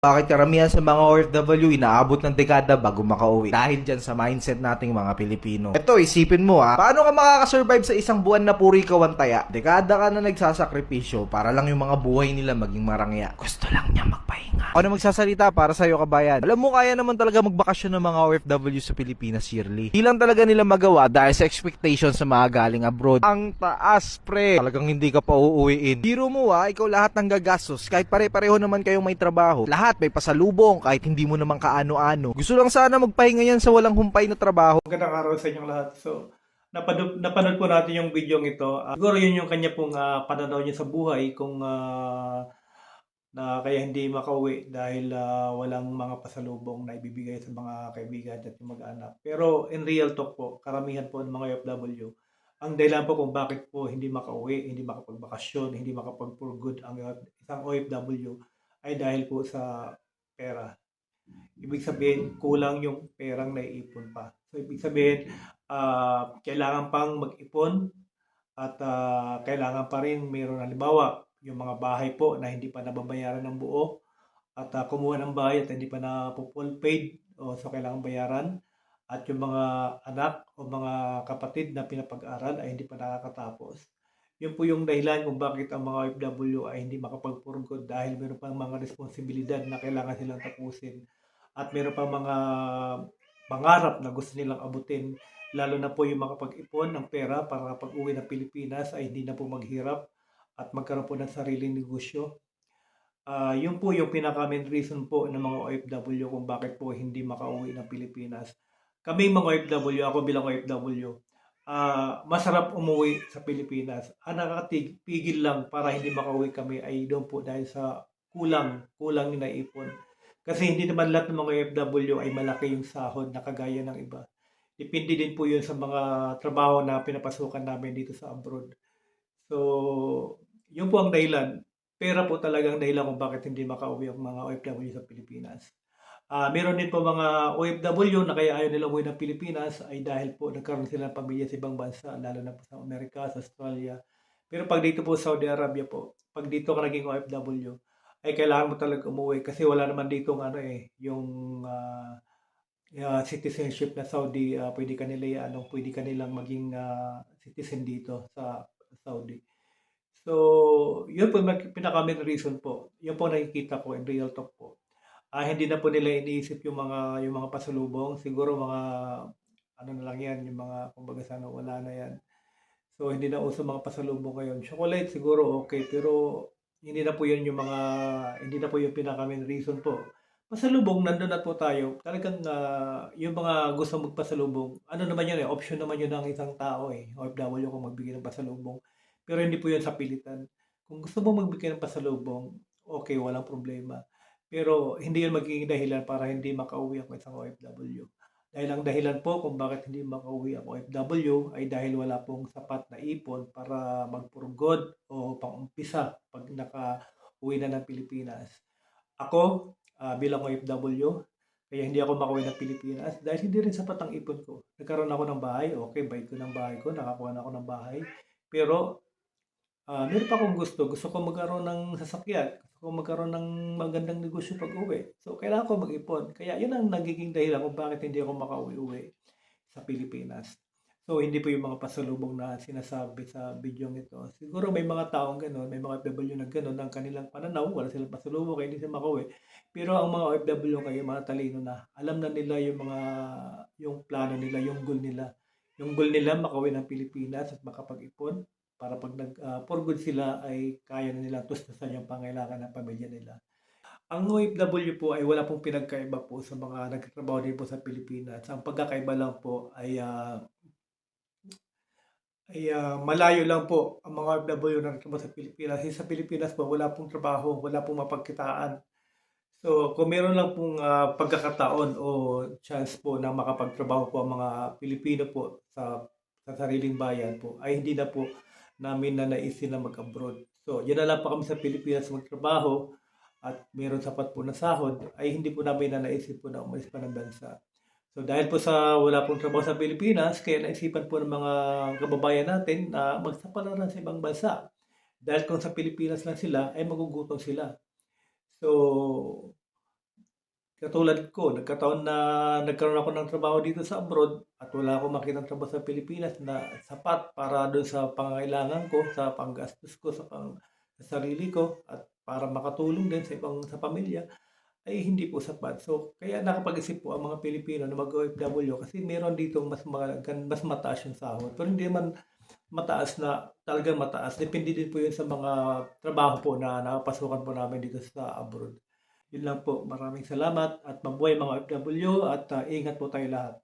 Bakit karamihan sa mga OFW inaabot ng dekada bago makauwi? Dahil dyan sa mindset nating mga Pilipino. Ito, isipin mo ha, paano ka makakasurvive sa isang buwan na puri kawantaya? Dekada ka na nagsasakripisyo para lang yung mga buhay nila maging marangya. Gusto lang niya magpahinga. Ako na magsasalita para sa'yo kabayan. Alam mo, kaya naman talaga magbakasyon ng mga OFW sa Pilipinas yearly. Di lang talaga nila magawa dahil sa expectation sa mga galing abroad. Ang taas, pre. Talagang hindi ka pa uuwiin. Biro mo ha, ikaw lahat ng gagastos. Kahit pare-pareho naman kayong may trabaho. Lahat may pasalubong kahit hindi mo naman kaano-ano. Gusto lang sana magpahinga yan sa walang humpay na trabaho. Magandang araw sa inyong lahat. So, napanood, napanood po natin yung video ito. Ah, siguro yun yung kanya pong uh, pananaw niya sa buhay kung ah, na kaya hindi makauwi dahil ah, walang mga pasalubong na ibibigay sa mga kaibigan at yung mag-anak. Pero in real talk po, karamihan po ng mga OFW, ang dahilan po kung bakit po hindi makauwi, hindi makapagbakasyon, hindi makapag-for good ang isang OFW ay dahil po sa pera. Ibig sabihin, kulang yung perang naiipon pa. So, ibig sabihin, ah, kailangan pang mag-ipon at ah, kailangan pa rin mayroon halimbawa yung mga bahay po na hindi pa nababayaran ng buo. At ah, kumuha ng bahay at hindi pa na full paid o so kailangan bayaran. At yung mga anak o mga kapatid na pinapag-aral ay hindi pa nakakatapos. Yun po yung dahilan kung bakit ang mga OFW ay hindi makapag-purgod dahil meron pang mga responsibilidad na kailangan silang tapusin. At meron pang mga pangarap na gusto nilang abutin. Lalo na po yung makapag-ipon ng pera para pag uwi ng Pilipinas ay hindi na po maghirap at magkaroon po ng sariling negosyo. Ah, yun po yung pinaka-main reason po ng mga OFW kung bakit po hindi makauwi ng Pilipinas. Kami mga OFW, ako bilang OFW, ah, masarap umuwi sa Pilipinas. Ang nakakapigil lang para hindi makauwi kami ay doon po dahil sa kulang, kulang yung naipon. Kasi hindi naman lahat ng mga OFW ay malaki yung sahod na kagaya ng iba. Depende din po yun sa mga trabaho na pinapasukan namin dito sa abroad. So, yun po ang dahilan. Pera po talagang dahilan kung bakit hindi makauwi ang mga OFW sa Pilipinas. Ah, meron din po mga OFW na kaya ayaw nila umuwi ng Pilipinas ay dahil po nagkaroon sila ng pamilya sa ibang bansa, lalo na po sa Amerika, sa Australia. Pero pag dito po sa Saudi Arabia po, pag dito ka naging OFW, ay kailangan mo talaga umuwi kasi wala naman dito ano eh, yung ah, ah, citizenship na Saudi, ah, pwede ka nila ano, pwede ka nilang maging ah, citizen dito sa Saudi. So, yun po yung pinaka-main reason po. Yun po nakikita ko in real talk po. Ah, hindi na po nila iniisip yung mga yung mga pasalubong. Siguro mga ano na lang yan, yung mga kumbaga sana wala na yan. So, hindi na uso mga pasalubong ngayon. Chocolate siguro okay, pero hindi na po yun yung mga, hindi na po yung pinaka-main reason po. Pasalubong, nandun na po tayo. Talagang ah, yung mga gusto magpasalubong, ano naman yun eh, option naman yun ng isang tao eh. OFW kung magbigay ng pasalubong. Pero hindi po yun sa pilitan. Kung gusto mo magbigay ng pasalubong, okay, walang problema. Pero hindi yun magiging dahilan para hindi makauwi ang isang OFW. Dahil ang dahilan po kung bakit hindi makauwi ang OFW ay dahil wala pong sapat na ipon para magpurgod o pangumpisa pag naka-uwi na ng Pilipinas. Ako, ah, bilang OFW, kaya hindi ako makauwi ng Pilipinas dahil hindi rin sapat ang ipon ko. Nagkaroon ako ng bahay, okay, bayad ko ng bahay ko, nakakuha na ako ng bahay. Pero Ah, meron pa akong gusto. Gusto ko magkaroon ng sasakyan. Gusto ko magkaroon ng magandang negosyo pag-uwi. So, kailangan ko mag-ipon. Kaya yun ang nagiging dahilan kung bakit hindi ako makauwi-uwi sa Pilipinas. So, hindi po yung mga pasalubong na sinasabi sa video ito. Siguro may mga taong gano'n, may mga OFW na gano'n ang kanilang pananaw, wala silang pasalubong, kaya hindi sila makauwi. Pero ang mga OFW kayo, mga talino na, alam na nila yung mga, yung plano nila, yung goal nila. Yung goal nila, makauwi ng Pilipinas at makapag-ipon para pag nag uh, for good sila ay kaya na nila tustusan yung pangailangan ng pamilya nila. Ang OFW po ay wala pong pinagkaiba po sa mga nagtatrabaho din po sa Pilipinas. Ang pagkakaiba lang po ay uh, ay uh, malayo lang po ang mga OFW na nagtatrabaho sa Pilipinas. Kasi sa Pilipinas po wala pong trabaho, wala pong mapagkitaan. So, kung meron lang pong uh, pagkakataon o chance po na makapagtrabaho po ang mga Pilipino po sa sa sariling bayan po, ay hindi na po namin na naisin na mag-abroad. So, yan na lang pa kami sa Pilipinas magtrabaho at meron sapat po na sahod, ay hindi po namin na naisip po na umalis pa ng bansa. So, dahil po sa wala pong trabaho sa Pilipinas, kaya naisipan po ng mga kababayan natin na magsapalaran sa ibang bansa. Dahil kung sa Pilipinas lang sila, ay magugutom sila. So, katulad ko, nagkataon na nagkaroon ako ng trabaho dito sa abroad at wala akong makitang trabaho sa Pilipinas na sapat para doon sa pangailangan ko, sa panggastos ko, sa pang sa sarili ko at para makatulong din sa ibang sa pamilya ay hindi po sapat. So, kaya nakapag-isip po ang mga Pilipino na mag-OFW kasi meron dito mas mga, mas mataas yung sahod. Pero hindi man mataas na talagang mataas. Depende din po yun sa mga trabaho po na nakapasukan po namin dito sa abroad. Yun lang po. Maraming salamat at mabuhay mga OFW at uh, ingat po tayo lahat.